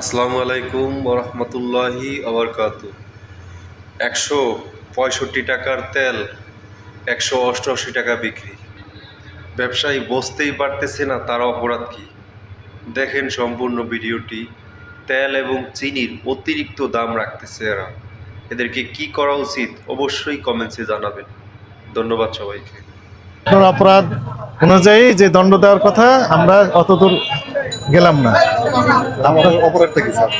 আসসালামু আলাইকুম ওরহমতুল্লাহি আবরকাত একশো পঁয়ষট্টি টাকার তেল, একশো অষ্টআশি টাকা বিক্রি। ব্যবসায়ী বসতেই পারতেছে না তার অপরাধ কি। দেখেন সম্পূর্ণ ভিডিওটি। তেল এবং চিনির অতিরিক্ত দাম রাখতেছে এরা। এদেরকে কি করা উচিত অবশ্যই কমেন্টসে জানাবেন। ধন্যবাদ সবাইকে। অপরাধ অনুযায়ী যে দণ্ড দেওয়ার কথা আমরা অতদূর গেলাম না। আপনার অপরাধটা কি স্যার?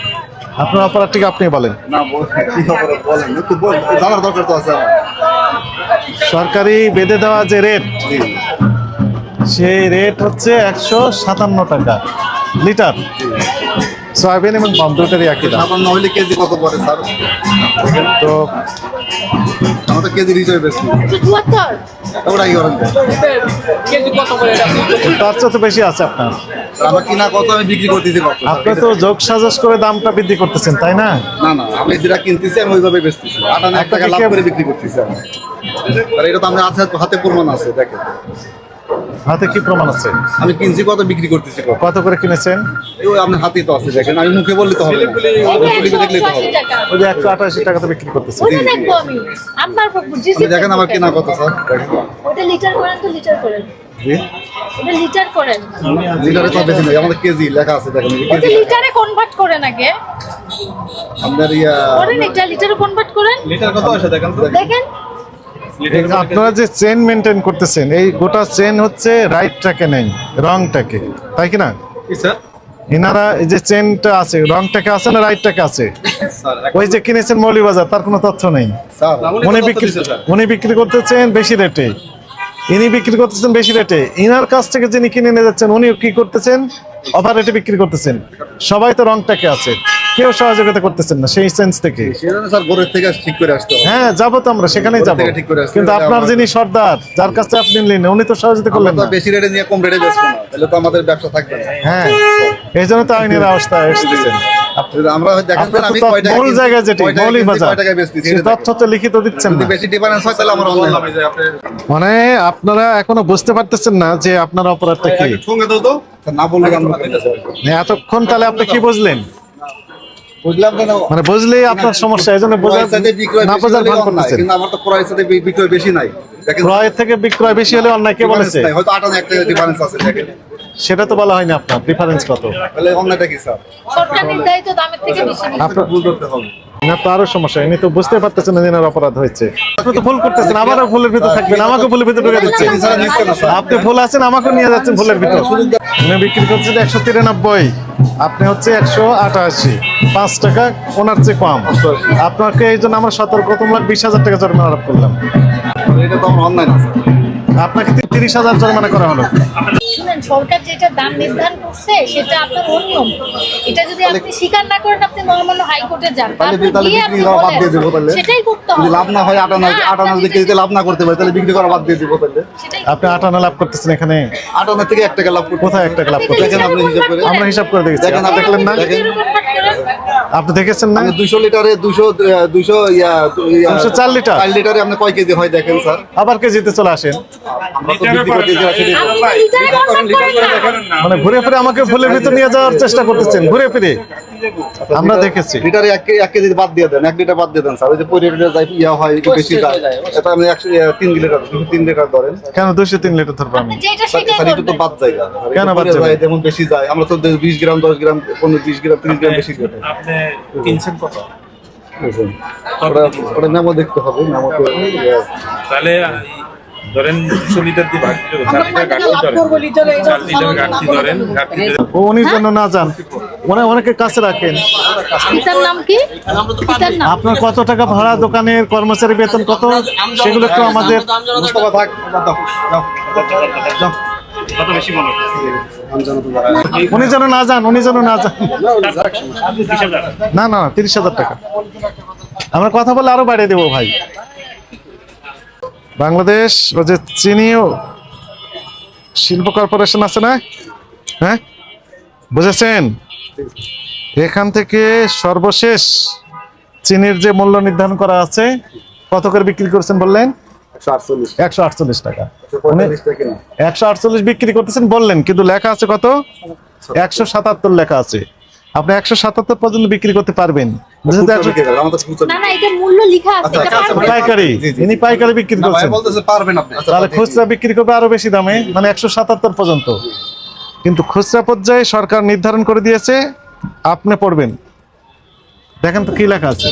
আপনার অপরাধটিকে আপনি বলেন? না বল- কি অপরাধ? বলেন একটু বল জানার দরকার তো আছে সরকারি বেঁধে দেওয়া যে রেট সেই রেট হচ্ছে একশো সাতান্ন টাকা লিটার। সয়াবিন এবং গম দুটারই একই দাম। সাতান্ন হইলে কেজি কত পড়ে স্যার? তো আমরা হিসেবে বেশি। তার চেয়ে তো বেশি আছে আপনার। কিনা কত আমি বিক্রি করতেছি আপনি তো যোগ সাজস করে দামটা বৃদ্ধি করতেছেন তাই না? না না আমি যেটা কিনতেছি আমি ওইভাবে বেচতেছি আটান্ন এক টাকা লাভ করে বিক্রি করতেছি আমি। আর এটা তো আমরা হাতে প্রমাণ আছে দেখেন। হাতে কি প্রমাণ আছে? আমি কিনছি কত বিক্রি করতেছি কত? করে কিনেছেন? ওই আপনার হাতে তো আছে দেখেন। আমি মুখে বললে তো হবে ওই তো হবে। ওই যে একশো আঠাশি টাকাতে বিক্রি করতেছেন ওটা দেখব আমি। আপনার আপনি দেখেন আমার কেনা কত স্যার? ওটা লিটার করেন তো লিটার করেন। লিটার করেন। লিটারে তো বেশি নাই আমাদের কেজি লেখা আছে দেখেন। ওটা লিটারে কনভার্ট করেন আগে। আপনার ইয়া করেন এটা লিটারে কনভার্ট করেন। লিটার কত আছে দেখেন দেখেন। আপনারা যে চেন মেনটেন করতেছেন এই গোটা চেন হচ্ছে রাইট ট্র্যাকে নেই রং ট্র্যাকে তাই কি না ইনারা এই যে চেনটা আছে রং ট্র্যাকে আছে না রাইট ট্র্যাকে আছে ওই যে কিনেছেন মৌলিবাজার তার কোনো তথ্য নেই। উনি বিক্রি উনি বিক্রি করতেছেন বেশি রেটে ইনি বিক্রি করতেছেন বেশি রেটে ইনার কাছ থেকে যিনি কিনে নিয়ে যাচ্ছেন উনি কি করতেছেন? অফার রেটে বিক্রি করতেছেন। সবাই তো রংটাকে আছে। কেউ সহযোগিতা করতেছেন না সেই সেন্স থেকে। স্যার গোরের থেকে ঠিক করে আসতে হ্যাঁ যাব তো আমরা সেখানেই যাব। কিন্তু আপনার যিনি সর্দার যার কাছে আপনি নিলেন উনি তো সহযোগিতা করলেন না। বেশি রেটে নিয়ে কম রেটে বেচবো না তাহলে তো আমাদের ব্যবসা থাকবে না। হ্যাঁ এই জন্য তো আইনের অবস্থা এসেছেন। আমরা দেখেন আপনার স্যার, তো আমি কয় টাকা মূল কিনছি, যেটি মৌলিক বাজার কয় টাকায় বেচতেছি, তথ্য তো লিখিত দিচ্ছেন যদি বেশি ডিফারেন্স হয় তাহলে আমরা অনলাইন হবে মানে আপনারা এখনও বুঝতে পারতেছেন না যে আপনার অপরাধটা কি? না বললে এতক্ষণ তাহলে আপনি কি বুঝলেন? বুঝলাম তো মানে বুঝলেই আপনার সমস্যা ক্রয়ের না বোঝার ভান করতেছেন। কিন্তু আমার তো ক্রয়ের সাথে বিক্রয় বেশি নাই। ক্রয় থেকে বিক্রয় বেশি হলে অন্যায় কে difference বলেছে হয়তো আটান্ন এক ডিফারেন্স আছে দেখেন। সেটা তো বলা হয়নি আপনার ডিফারেন্স কত? তাহলে অন্যায়টা কি স্যার? সরকার নির্ধারিত দামের থেকে বেশি আপনার ভুল করতে হবে। না তো আরও সমস্যা ইনি তো বুঝতে পারতেছেন না এনার অপরাধ হয়েছে। আপনি তো ভুল করতেছেন আবারও ভুলের ভিতর থাকবেন আমাকে ভুলের ভিতর ঢুকে দিচ্ছেন। স্যার নিচ্ছে না স্যার। আপনি ভুল আছেন আমাকে নিয়ে যাচ্ছেন ভুলের ভিতর। উনি বিক্রি করছেন একশো তিরানব্বই। আপনি হচ্ছে একশো আটাশি। পাঁচ টাকা ওনার চেয়ে কম। আপনাকে এই জন্য আমরা সতর্কতামূলক বিশ হাজার টাকা জরিমানা আরোপ করলাম। এটা তো আমার অন্যায় না আপনাকে তিরিশ হাজার জরিমানা করা হলো। শুনেন সরকার যেটা দাম নির্ধারণ করছে সেটা আপনার অনিয়ম। এটা যদি আপনি স্বীকার না করেন আপনি মহামান্য হাইকোর্টে যান। তাহলে তারপর তাহলে গিয়ে বিক্রি করা বাদ দিয়ে দেবো তাহলে। সেটাই করতে যদি হবে। লাভ না হয় যদি লাভ না করতে পারে তাহলে বিক্রি করা বাদ দিয়ে দিব তাহলে। আপনি আটানা লাভ করতেছেন এখানে। থেকে এক টাকা লাভ করতে কোথায় এক টাকা লাভ আপনি করতেছেন? দেখেন আপনি হিসাব করে আমরা হিসাব করে দেখেছি। দেখেন, আপনি দেখলেন না আপনি দেখেছেন না? লিটারে দুশো দুশো ইয়া 204 লিটার? চার লিটারে আপনি কয় কেজি হয় দেখেন স্যার? আবার কেজিতে চলে আসেন। আমরা তো বিক্রি করতে যে মানে ঘুরে ফিরে আমাকে ভুলের ভিতর নিয়ে যাওয়ার চেষ্টা করতেছেন ঘুরে ফিরে? আমরা দেখেছি। লিটারে এক এক কেজি বাদ দিয়ে দেন এক লিটার বাদ দিয়ে দেন স্যার। ওই যে পনেরো লিটার যাই ইয়া হয় একটু বেশি যায়। এটা আপনি একশো তিন লিটার দুশো তিন লিটার ধরেন। কেন দুশো তিন লিটার ধরবো আমি? স্যার একটু তো বাদ যায়। কেন বাদ যায়, যেমন বেশি যায়। আমরা তো বিশ গ্রাম দশ গ্রাম পনেরো বিশ গ্রাম ত্রিশ গ্রাম বেশি দেবে আপনি কিনছেন কত? ওটা ওটা নামও দেখতে হবে নামও তো তাহলে ধরেন লিটার দিয়ে ভাগ লিটার ঘাটতি ধরেন চার লিটার ঘাটতি ধরেন ও উনি জন্য না যান। উনি অনেকে কাছে রাখেন। পিতার নাম কি? আপনার কত টাকা ভাড়া দোকানের কর্মচারী বেতন কত? সেগুলো একটু আমাদের মনে। উনি যেন না যান উনি যেন না যান। না না তিরিশ হাজার টাকা। আমরা কথা বলে আরও বাড়িয়ে দেবো ভাই। বাংলাদেশ ও যে চিনি শিল্প কর্পোরেশন আছে না? হ্যাঁ? বুঝেছেন? এখান থেকে সর্বশেষ চিনির যে মূল্য নির্ধারণ করা আছে কত করে বিক্রি করছেন বললেন? একশো আটচল্লিশ। টাকা। একশো আটচল্লিশ বিক্রি করতেছেন বললেন কিন্তু লেখা আছে কত? একশো সাতাত্তর লেখা আছে। আপনি একশো সাতাত্তর পর্যন্ত বিক্রি করতে পারবেন। খুচরা বিক্রি। পাইকারি ইনি পাইকারি করছেন। তাহলে খুচরা করবে আরও বেশি দামে মানে একশো সাতাত্তর পর্যন্ত। কিন্তু খুচরা পর্যায়ে সরকার নির্ধারণ করে দিয়েছে আপনি পড়বেন। দেখেন তো কি লেখা আছে।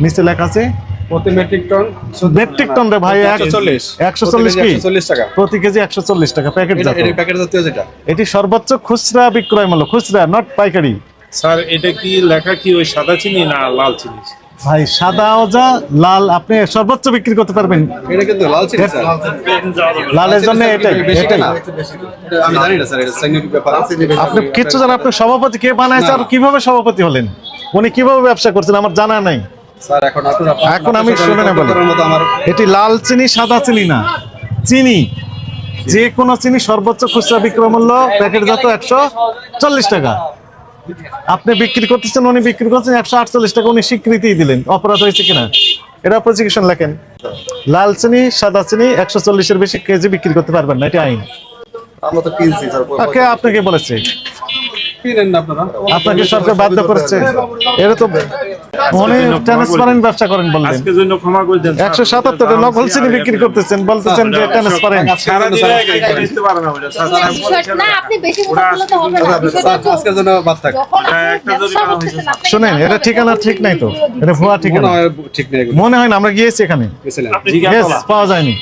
নিচে লেখা আছে প্রতি মেট্রিক টন মেট্রিক টন রে ভাই এক- 140 একশো চল্লিশ কি? 140 টাকা। প্রতি কেজি একশো চল্লিশ টাকা প্যাকেট এটা এটা প্যাকেট জাতীয় যেটা। এটি সর্বোচ্চ খুচরা বিক্রয় মূল্য খুচরা নট পাইকারি। স্যার এটা কি লেখা কি ওই সাদা চিনি না লাল চিনি? ভাই সাদা ওজা লাল আপনি সর্বোচ্চ বিক্রি করতে পারবেন। এটা কিন্তু লাল চিনি স্যার। লালের জন্য এটাই বেশি না। আমি জানি না স্যার এটা সাইনিক ব্যাপার। আপনি কিচ্ছু জানেন আপনি সভাপতি কে বানাইছে আর কীভাবে সভাপতি হলেন? উনি কীভাবে ব্যবসা করছেন আমার জানা নাই। এখন আমি শুনে না। বলি এটি লাল চিনি সাদা চিনি না। চিনি। যে কোনো চিনি সর্বোচ্চ খুচরা বিক্রয় মূল্য প্যাকেট যত একশো চল্লিশ টাকা। আপনি বিক্রি করতেছেন উনি বিক্রি করছেন একশো আটচল্লিশ টাকা উনি স্বীকৃতি দিলেন। অপরাধ হয়েছে কিনা? এটা প্রসিকিউশন লেখেন। লাল চিনি সাদা চিনি একশো চল্লিশের বেশি কেজি বিক্রি করতে পারবেন না এটা আইন। আমরা তো কিনছি আপনাকে বলেছে। আপনাকে সরকার বাধ্য করেছে। এটা তো উনি ট্রান্সপারেন্ট ব্যবসা করেন বললেন। আজকের জন্য ক্ষমা করে দেন স্যার। একশো সাতাত্তর নকল চিনি বিক্রি করতেছেন বলতেছেন যে ট্রান্সপারেন্ট সারা দিনে পারে না ওটা। আপনি বেশি কথা হবে না। আজকের জন্য বাদ থাক। হ্যাঁ, একটা করতেছেন, শুনেন এটা ঠিকানা ঠিক নাই তো। এটা ভুয়া মনে ঠিকানা হয় ঠিক নেই মনে হয় না আমরা গিয়েছি এখানে। পাওয়া যায়নি।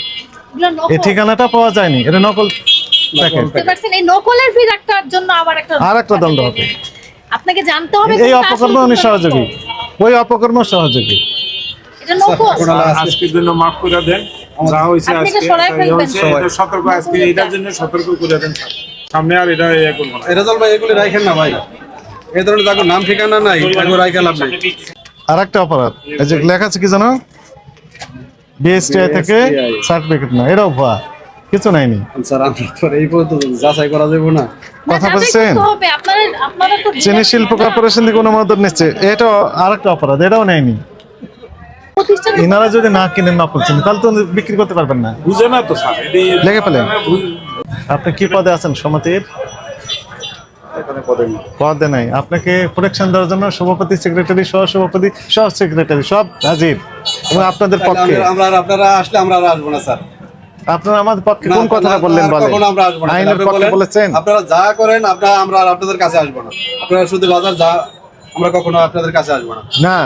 এই ঠিকানাটা পাওয়া যায়নি। এটা নকল বুঝতে পারছেন? এই নকলের বিরাটটার জন্য আবার একটা আর একটা দণ্ড হবে। আপনাকে জানতে হবে এই অপকর্ম উনি সহযোগী ওই অপকর্ম সহযোগী। এটা নকল এখন আমরা আজকে- আজকের জন্য মাফ করে দেন। যা হয়েছে আজকে সরাই তাই ফেলবেন। হয়েছে, এটা সতর্ক আজকে এটার জন্য সতর্ক করে দেন সামনে আর এটা ইয়ে করব না। ভাই এগুলি রাখেন না ভাই। এই ধরনের দেখো নাম ঠিকানা নাই এগুলো রাখা লাভ নেই আর একটা অপরাধ। এই যে লেখা আছে কি জানো? বিএসটিআই থেকে সার্টিফিকেট না এটাও ভুয়া। কিছু নাইনি। স্যার আমরা তো এই পর্যন্ত যাচাই করা যাবে না। কথা বলছেন? আপনারা আপনারা তো চিনি শিল্প কর্পোরেশন থেকে অনুমোদন নিচ্ছে এটা আর একটা অপরাধ এটাও নেয়নি। ইনারা যদি না কিনেন নকল চিনি তাহলে তো বিক্রি করতে পারবেন না। বুঝে না তো স্যার লেগে ফেলেন। আপনি কি পদে আছেন সমিতির? এখানে পদে নেই। আপনাকে প্রোটেকশন দেওয়ার জন্য সভাপতি সেক্রেটারি সহ সভাপতি সহ সেক্রেটারি সব হাজির। এবং আপনাদের পক্ষে। আমরা- আমরা আপনারা আসলে আমরা আসব না স্যার। আপনারা আমাদের পক্ষে কোন কথাটা বললেন বলেন। আইনের পক্ষে বলেছেন? আপনারা যা করেন আপনারা আমরা আপনাদের কাছে আসব না। আপনারা শুধু বাজার যা আমরা কখনো আপনাদের কাছে আসব না। না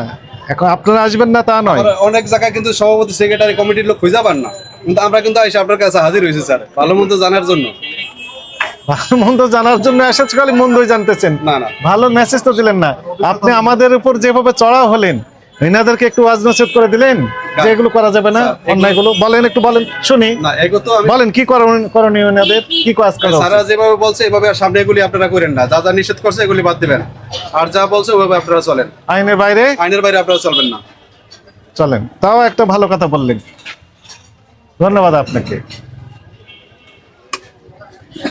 এখন আপনারা আসবেন না তা নয়। অনেক জায়গায় কিন্তু সভাপতি সেক্রেটারি কমিটির লোক খুঁজে পান না। কিন্তু আমরা কিন্তু এসে আপনার কাছে হাজির হয়েছি স্যার। ভালো মন্দ জানার জন্য। ভালো মন্দ জানার জন্য এসেছে খালি মন্দই জানতেছেন। না না। ভালো মেসেজ তো দিলেন না। আপনি আমাদের উপর যেভাবে চড়া হলেন এনাদেরকে একটু নসিহত করে দিলেন যে এগুলো করা যাবে না অন্যায়গুলো বলেন একটু বলেন শুনি। বলেন কি করণ- করণীয় এনাদের কি কাজ করা? স্যারা যেভাবে বলছে এভাবে আর সামনে এগুলি আপনারা করেন না। যা যা নিষেধ করছে এগুলি বাদ দিবেন। আর যা বলছে ওইভাবে আপনারা চলেন। আইনের বাইরে? আইনের বাইরে আপনারা চলবেন না। চলেন। তাও একটা ভালো কথা বললেন। ধন্যবাদ আপনাকে।